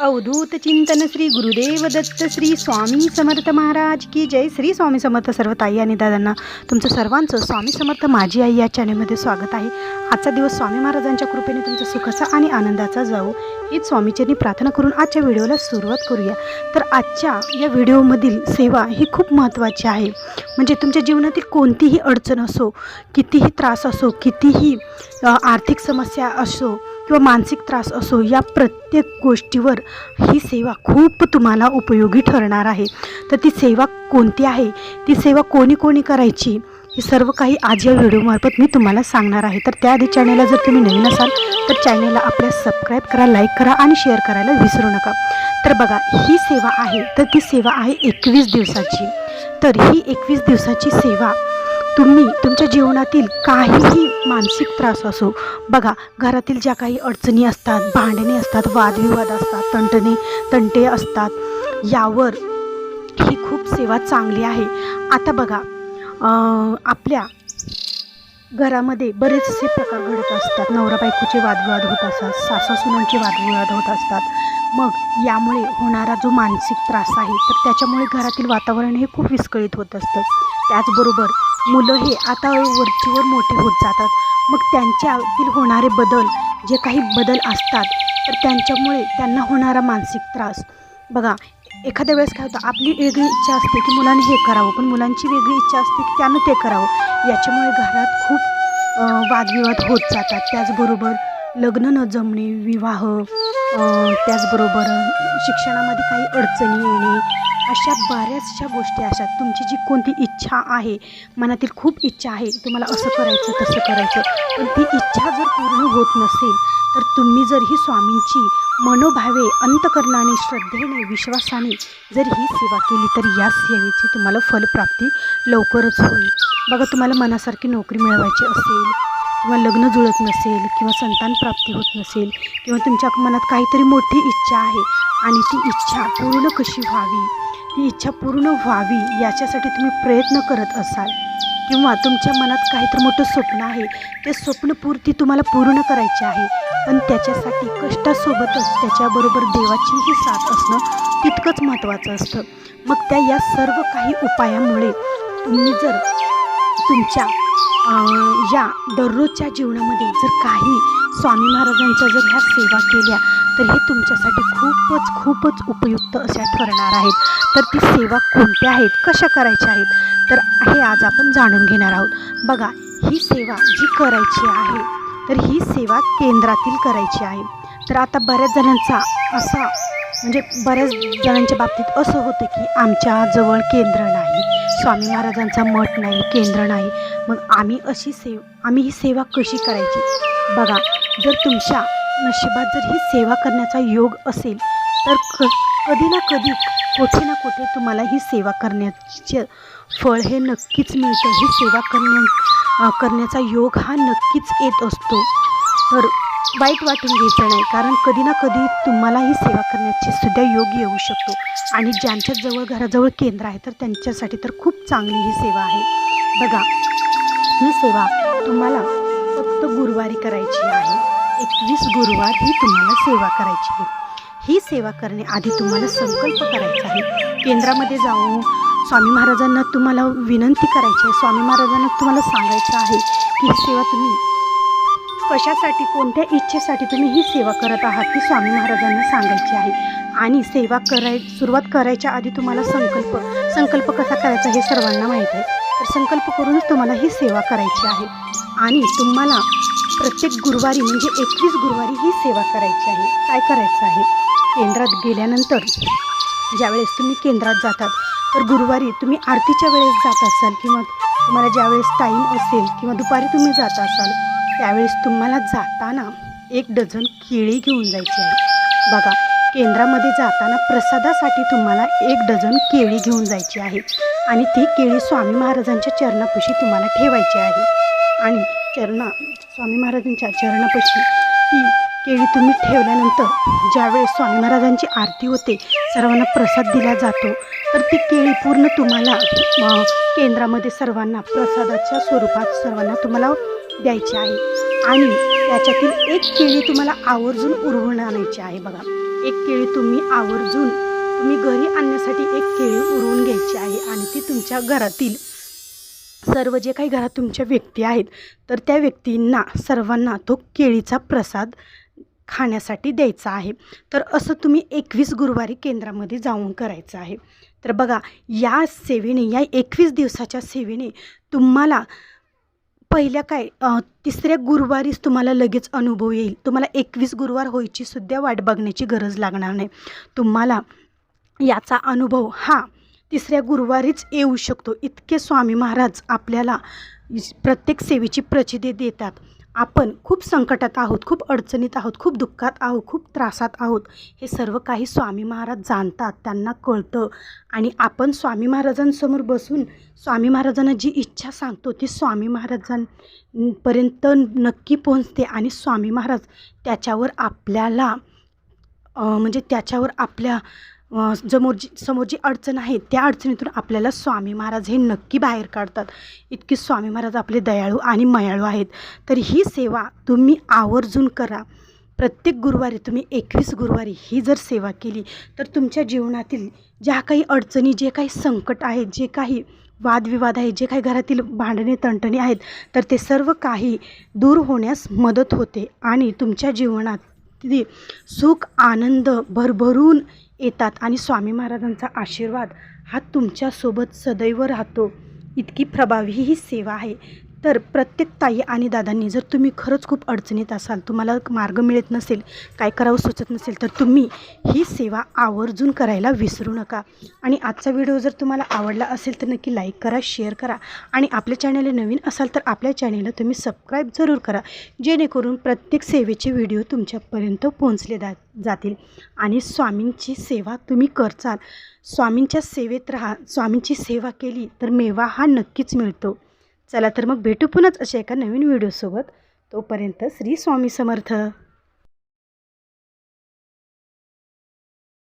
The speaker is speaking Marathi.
अवधूत चिंतन श्री गुरुदेव दत्त श्री स्वामी समर्थ महाराज की जय. श्री स्वामी समर्थ सर्व ताई आणि दादांना तुमचं सर्वांचं स्वामी समर्थ माझी आई या चॅनलमध्ये स्वागत आहे. आजचा दिवस स्वामी महाराजांच्या कृपेने तुमचा सुखाचा आणि आनंदाचा जाऊ हीच स्वामीचरणी प्रार्थना करून आजच्या व्हिडिओला सुरुवात करूया. तर आजच्या या व्हिडिओमधील सेवा ही खूप महत्त्वाची आहे. म्हणजे तुमच्या जीवनातील कोणतीही अडचण असो कितीही त्रास असो कितीही आर्थिक समस्या असो किंवा मानसिक त्रास असो या प्रत्येक गोष्टीवर ही सेवा खूप तुम्हाला उपयोगी ठरणार आहे. तर ती सेवा कोणती आहे? ती सेवा कोणी कोणी करायची? हे सर्व काही आज या व्हिडिओमार्फत मी तुम्हाला सांगणार आहे. तर त्याआधी चॅनलला जर तुम्ही नवीन असाल तर चॅनलला आपल्या सबस्क्राईब करा लाईक करा आणि शेअर करायला विसरू नका. तर बघा ही सेवा आहे. तर ती सेवा आहे एकवीस दिवसाची. तर ही एकवीस दिवसाची सेवा तुम्ही तुमच्या जीवनातील काहीही मानसिक त्रास असो बघा घरातील ज्या काही अडचणी असतात भांडणे असतात वादविवाद असतात तंटणे तंटे असतात यावर ही खूप सेवा चांगली आहे. आता बघा आपल्या घरामध्ये बरेचसे प्रकार घडत असतात. नवरा बायकोचे वादविवाद होत असतात सासा सुनांचे वादविवाद होत असतात. मग यामुळे होणारा जो मानसिक त्रास आहे तर त्याच्यामुळे घरातील वातावरण हे खूप विस्कळीत होत असतं. त्याचबरोबर मुलं हे आता वरचीवर मोठे होत जातात. मग त्यांच्यातील होणारे बदल जे काही बदल असतात तर त्यांच्यामुळे त्यांना होणारा मानसिक त्रास. बघा एखाद्या वेळेस काय होतं आपली वेगळी इच्छा असते की मुलांनी हे करावं पण मुलांची वेगळी इच्छा असते की त्यानं ते करावं. याच्यामुळे घरात खूप वादविवाद होत जातात. त्याचबरोबर लग्न न जमणे विवाह त्याचबरोबर शिक्षणामध्ये काही अडचणी येणे अशा बऱ्याचशा गोष्टी अशा तुमची जी कोणती इच्छा आहे मनातील खूप इच्छा आहे तुम्हाला असं करायचं तसं करायचं. पण ती इच्छा जर पूर्ण होत नसेल तर तुम्ही जर ही स्वामींची मनोभावे अंतकरणाने श्रद्धेने विश्वासाने जर ही सेवा केली तर या सेवेची तुम्हाला फलप्राप्ती लवकरच होईल. बघा तुम्हाला मनासारखी नोकरी मिळवायची असेल किंवा लग्न जुळत नसेल किंवा संतान प्राप्ती होत नसेल किंवा तुमच्या मनात काहीतरी मोठी इच्छा आहे आणि ती इच्छा पूर्ण कशी व्हावी ती इच्छा पूर्ण व्हावी याच्यासाठी तुम्ही प्रयत्न करत असाल. किंवा तुमच्या मनात काहीतरी मोठं स्वप्न आहे ते स्वप्नपूर्ती तुम्हाला पूर्ण करायची आहे. पण त्याच्यासाठी कष्टासोबतच त्याच्याबरोबर देवाचीही साथ असणं तितकंच महत्त्वाचं असतं. मग त्या या सर्व काही उपायामुळे तुम्ही जर तुमच्या या दररोजच्या जीवनामध्ये जर काही स्वामी महाराजांच्या जर ह्या सेवा केल्या तर हे तुमच्यासाठी खूपच खूपच उपयुक्त अशा ठरणार आहेत. तर ती सेवा कोणत्या आहेत कशा करायच्या आहेत तर हे आज आपण जाणून घेणार आहोत. बघा ही सेवा जी करायची आहे तर ही सेवा केंद्रातील करायची आहे. तर आता बऱ्याच जणांचा असा म्हणजे बऱ्याच जणांच्या बाबतीत असं होतं की आमच्या जवळ केंद्र नाही स्वामी महाराजांचा मठ नाही केंद्र नाही. मग आम्ही अशी सेव आम्ही ही सेवा कशी करायची? बघा जर तुमच्या नशिबात जर ही सेवा करण्याचा योग असेल तर क कधी ना कधी कुठे ना कुठे तुम्हाला ही सेवा करण्याचे फळ हे नक्कीच मिळतं. ही सेवा करण्या करण्याचा योग हा नक्कीच येत असतो. तर वाईट वाटून घ्यायचं नाही कारण कधी ना कधी तुम्हाला ही सेवा करण्याची सुद्धा योग येऊ शकतो. आणि ज्यांच्या जवळ घराजवळ केंद्र आहे तर त्यांच्यासाठी तर खूप चांगली ही सेवा आहे. बघा ही सेवा तुम्हाला फक्त गुरुवारी करायची आहे. एकवीस गुरुवार ही तुम्हाला सेवा करायची आहे. ही सेवा करण्याआधी तुम्हाला संकल्प करायचा आहे. केंद्रामध्ये जाऊन स्वामी महाराजांना तुम्हाला विनंती करायची आहे. स्वामी महाराजांना तुम्हाला सांगायचं आहे की ही सेवा तुम्ही कशासाठी कोणत्या इच्छेसाठी तुम्ही ही सेवा करत आहात ती स्वामी महाराजांना सांगायची आहे. आणि सेवा कराय सुरुवात करायच्या आधी तुम्हाला संकल्प संकल्प कसा करायचा हे सर्वांना माहीत आहे. तर संकल्प करूनच तुम्हाला ही सेवा करायची आहे. आणि तुम्हाला प्रत्येक गुरुवारी म्हणजे एकवीस गुरुवारी ही सेवा करायची आहे. काय करायचं आहे? केंद्रात गेल्यानंतर ज्यावेळेस तुम्ही केंद्रात जातात तर गुरुवारी तुम्ही आरतीच्या वेळेस जात असाल किंवा तुम्हाला ज्यावेळेस टाईम असेल किंवा दुपारी तुम्ही जात असाल त्यावेळेस तुम्हाला जाताना एक डझन केळी घेऊन जायची आहे. बघा केंद्रामध्ये जाताना प्रसादासाठी तुम्हाला एक डझन केळी घेऊन जायची आहे आणि ती केळी स्वामी महाराजांच्या चरणापुशी तुम्हाला ठेवायची आहे. आणि चरणा स्वामी महाराजांच्या चरणापाशी ती केळी तुम्ही ठेवल्यानंतर ज्यावेळेस स्वामी महाराजांची आरती होते सर्वांना प्रसाद दिला जातो. तर ती केळी पूर्ण तुम्हाला केंद्रामध्ये सर्वांना प्रसादाच्या स्वरूपात सर्वांना तुम्हाला द्यायची आहे. आणि त्याच्यातील एक केळी तुम्हाला आवर्जून उरवून आणायची आहे बघा. एक केळी तुम्ही आवर्जून तुम्ही घरी आणण्यासाठी एक केळी उरवून घ्यायची आहे आणि ती तुमच्या घरातील सर्व जे काही घरात तुमच्या व्यक्ती आहेत तर त्या व्यक्तींना सर्वांना तो केळीचा प्रसाद खाण्यासाठी द्यायचा आहे. तर असं तुम्ही एकवीस गुरुवारी केंद्रामध्ये जाऊन करायचं आहे. तर बघा या सेवेने या एकवीस दिवसाच्या सेवेने तुम्हाला पहिल्या काय तिसऱ्या गुरुवारीच तुम्हाला लगेच अनुभव येईल. तुम्हाला एकवीस गुरुवार होईची सुद्धा वाट बघण्याची गरज लागणार नाही. तुम्हाला याचा अनुभव हा तिसऱ्या गुरुवारीच येऊ शकतो. इतके स्वामी महाराज आपल्याला प्रत्येक सेवेची प्रचिती देतात. आपण खूप संकटात आहोत खूप अडचणीत आहोत खूप दुःखात आहोत खूप त्रासात आहोत. हे सर्व काही स्वामी महाराज जाणतात त्यांना कळतं. आणि आपण स्वामी महाराजांसमोर बसून स्वामी महाराजांना जी इच्छा सांगतो ती स्वामी महाराजांपर्यंत नक्की पोहोचते. आणि स्वामी महाराज त्याच्यावर आपल्याला म्हणजे त्याच्यावर आपल्या समोर जी समोर जी अडचण आहे त्या अडचणीतून आपल्याला स्वामी महाराज हे नक्की बाहेर काढतात. इतकी स्वामी महाराज आपले दयाळू आणि मयाळू आहेत. तर ही सेवा तुम्ही आवर्जून करा. प्रत्येक गुरुवारी तुम्ही एकवीस गुरुवारी ही जर सेवा केली तर तुमच्या जीवनातील ज्या काही अडचणी जे काही संकट आहेत जे काही वादविवाद आहेत जे काही घरातील भांडणे तंटणे आहेत तर ते सर्व काही दूर होण्यास मदत होते आणि तुमच्या जीवनात सुख आनंद भरभरून येतात आणि स्वामी महाराजांचा आशीर्वाद हा तुमच्यासोबत सदैव राहतो. इतकी प्रभावी ही सेवा आहे. तर प्रत्येक ताई आणि दादांनी जर तुम्ही खरंच खूप अडचणीत असाल तुम्हाला मार्ग मिळत नसेल काय करावं सुचत नसेल तर तुम्ही ही सेवा आवर्जून करायला विसरू नका. आणि आजचा व्हिडिओ जर तुम्हाला आवडला असेल तर नक्की लाईक करा शेअर करा. आणि आपल्या चॅनलला नवीन असाल तर आपल्या चॅनलला तुम्ही सबस्क्राईब जरूर करा जेणेकरून प्रत्येक सेवेचे व्हिडिओ तुमच्यापर्यंत पोहोचले जा जातील. आणि स्वामींची सेवा तुम्ही करचाल. स्वामींच्या सेवेत राहा स्वामींची सेवा केली तर मेवा हा नक्कीच मिळतो. चला तर मग भेटू पुन्हाच अशा एका नवीन व्हिडिओसोबत. तोपर्यंत श्री स्वामी समर्थ.